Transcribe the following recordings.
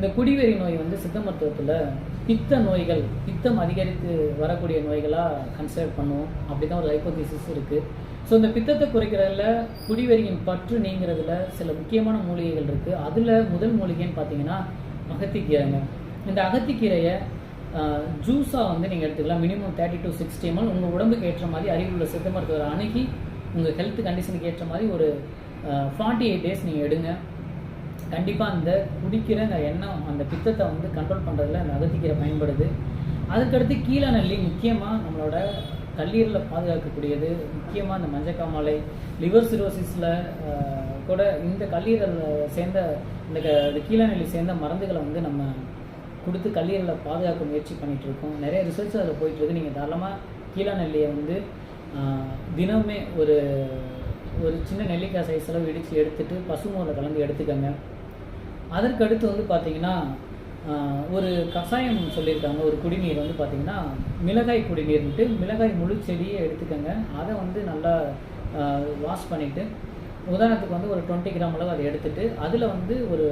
இந்த குடிவெறி நோய் வந்து சித்த மருத்துவத்தில் பித்த நோய்கள் பித்தம் அதிகரித்து வரக்கூடிய நோய்களாக கன்சிடர் பண்ணுவோம் அப்படி தான் ஒரு ஹைப்போதிசிஸ் இருக்குது ஸோ இந்த பித்தத்தை குறைக்கிறதுல குடிவெறியின் பற்று நீங்கிறதுல சில முக்கியமான மூலிகைகள் இருக்குது அதில் முதல் மூலிகைன்னு பார்த்தீங்கன்னா அகத்திக்கீரைங்க. இந்த அகத்திக்கீரையை ஜூஸாக வந்து நீங்கள் எடுத்துக்கலாம். Minimum thirty to sixty ml உங்கள் உடம்புக்கு ஏற்ற மாதிரி அறிவுள்ள சித்த மருத்துவரை அணுகி உங்கள் ஹெல்த் கண்டிஷனுக்கு ஏற்ற மாதிரி ஒரு ஃபார்ட்டி எயிட் டேஸ் நீங்கள் எடுங்க. கண்டிப்பாக அந்த குடிக்கிற அந்த எண்ணம் அந்த பித்தத்தை வந்து கண்ட்ரோல் பண்ணுறதுல அந்த அகத்திக்கீரை பயன்படுது. அதுக்கடுத்து கீழே நல்லி முக்கியமாக நம்மளோட கல்லீரலை பாதுகாக்கக்கூடியது முக்கியமாக இந்த மஞ்சக்காமலை லிவர் சிரோசிஸில் கூட இந்த கல்லீரல் சேர்ந்த இந்த க- இந்த கீழே நெல்லி சேர்ந்த மருந்துகளை வந்து நம்ம கொடுத்து கல்லீரலை பாதுகாக்க முயற்சி பண்ணிகிட்ருக்கோம் இருக்கோம் நிறைய ரிசர்ச் அதில் போயிட்டுருக்கு. நீங்கள் தாராளமாக கீழா நெல்லியை வந்து தினமே ஒரு ஒரு சின்ன நெல்லிக்காய் சைஸ் அளவு இடித்து எடுத்துட்டு பசுமோரில் கலந்து எடுத்துக்கோங்க. அதற்கு அடுத்து வந்து பார்த்தீங்கன்னா ஒரு கஷாயம் சொல்லியிருக்காங்க. ஒரு குடிநீர் வந்து பார்த்தீங்கன்னா மிளகாய் குடிநீர்ன்ட்டு மிளகாய் முழு செடியை எடுத்துக்கோங்க. அதை வந்து நல்லா வாஷ் பண்ணிவிட்டு உதாரணத்துக்கு வந்து ஒரு டுவெண்ட்டி கிராம் அளவு அதை எடுத்துகிட்டு அதில் வந்து ஒரு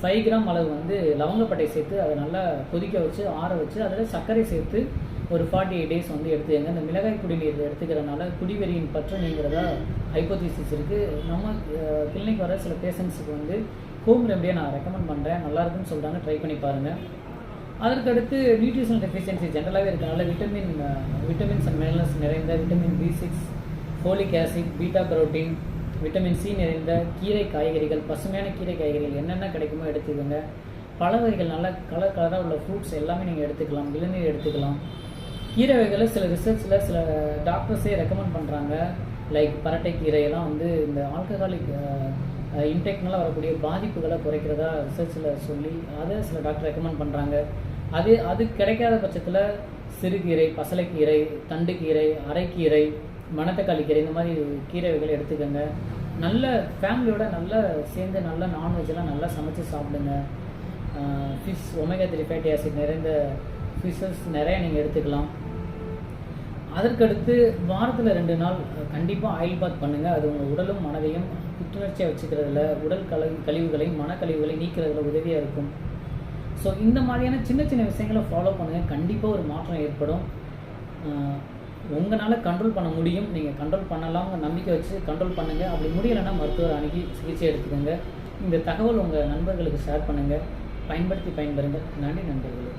ஃபைவ் கிராம் அளவு வந்து லவங்கப்பட்டை சேர்த்து அதை நல்லா கொதிக்க வச்சு ஆற வச்சு அதில் சர்க்கரை சேர்த்து ஒரு ஃபார்ட்டி எயிட் டேஸ் வந்து எடுத்துக்கங்க. இந்த மிளகாய் குடிநீர் எடுத்துக்கிறனால குடிவெறியின் பற்று நீங்கிறதா இருக்குது நம்ம கிளினிக் வர சில பேஷண்ட்ஸுக்கு வந்து ஹோம் ரெமடியை நான் ரெக்கமெண்ட் பண்ணுறேன் நல்லா இருக்குன்னு சொல்கிறாங்க ட்ரை பண்ணி பாருங்கள் அதற்கடுத்து நியூட்ரிஷனல் டெஃபிஷியன்சி ஜென்ரலாகவே இருக்கனால விட்டமின் விட்டமின்ஸ் அண்ட் மினரல்ஸ் நிறைந்த vitamin B six folic acid beta carotene vitamin C நிறைந்த கீரை காய்கறிகள் பசுமையான கீரை காய்கறிகள் என்னென்ன கிடைக்குமோ எடுத்துக்கோங்க. பழ வகைகள் நல்ல கலர் கலராக உள்ள ஃப்ரூட்ஸ் எல்லாமே நீங்கள் எடுத்துக்கலாம். இளநீர் எடுத்துக்கலாம். கீரை வகைகளை சில ரிசர்ச்சில் சில டாக்டர்ஸே ரெக்கமெண்ட் பண்ணுறாங்க லைக் பரட்டை கீரையெல்லாம் வந்து இந்த ஆல்கஹாலிக் இன்டெக்னால வரக்கூடிய பாதிப்புகளை குறைக்கிறதா ரிசர்ச்சில் சொல்லி அதை சில டாக்டர் ரெக்கமெண்ட் பண்ணுறாங்க அது அது கிடைக்காத பட்சத்தில் சிறுகீரை பசலைக்கீரை தண்டுக்கீரை அரைக்கீரை மணத்தக்காளி கீரை இந்த மாதிரி கீரை வகைகளை எடுத்துக்கோங்க. நல்ல ஃபேமிலியோட நல்லா சேர்ந்து நல்லா நான்வெஜ்லாம் நல்லா சமைச்சு சாப்பிடுங்க. Fish omega three fatty acid நிறைந்த ஃபிஷ்ஷஸ் நிறைய நீங்கள் எடுத்துக்கலாம். அதற்கடுத்து வாரத்தில் ரெண்டு நாள் கண்டிப்பாக ஆயில் பாத் பண்ணுங்கள் அது உங்கள் உடலும் மனதையும் புத்துணர்ச்சியாக வச்சுக்கிறதுல உடல் கல கழிவுகளை மனக்கழிவுகளை நீக்கிறதுல உதவியாக இருக்கும். ஸோ இந்த மாதிரியான சின்ன சின்ன விஷயங்களை ஃபாலோ பண்ணுங்கள் கண்டிப்பாக ஒரு மாற்றம் ஏற்படும். உங்களால் கண்ட்ரோல் பண்ண முடியும். நீங்கள் கண்ட்ரோல் பண்ணலாம் நம்பிக்கை வச்சு கண்ட்ரோல் பண்ணுங்கள் அப்படி முடியலைன்னா மருத்துவர் அணுகி சிகிச்சை எடுத்துக்கோங்க. இந்த தகவல் உங்கள் நண்பர்களுக்கு ஷேர் பண்ணுங்கள் பயன்படுத்தி பயன்பெறுங்கள் நன்றி நண்பர்களே.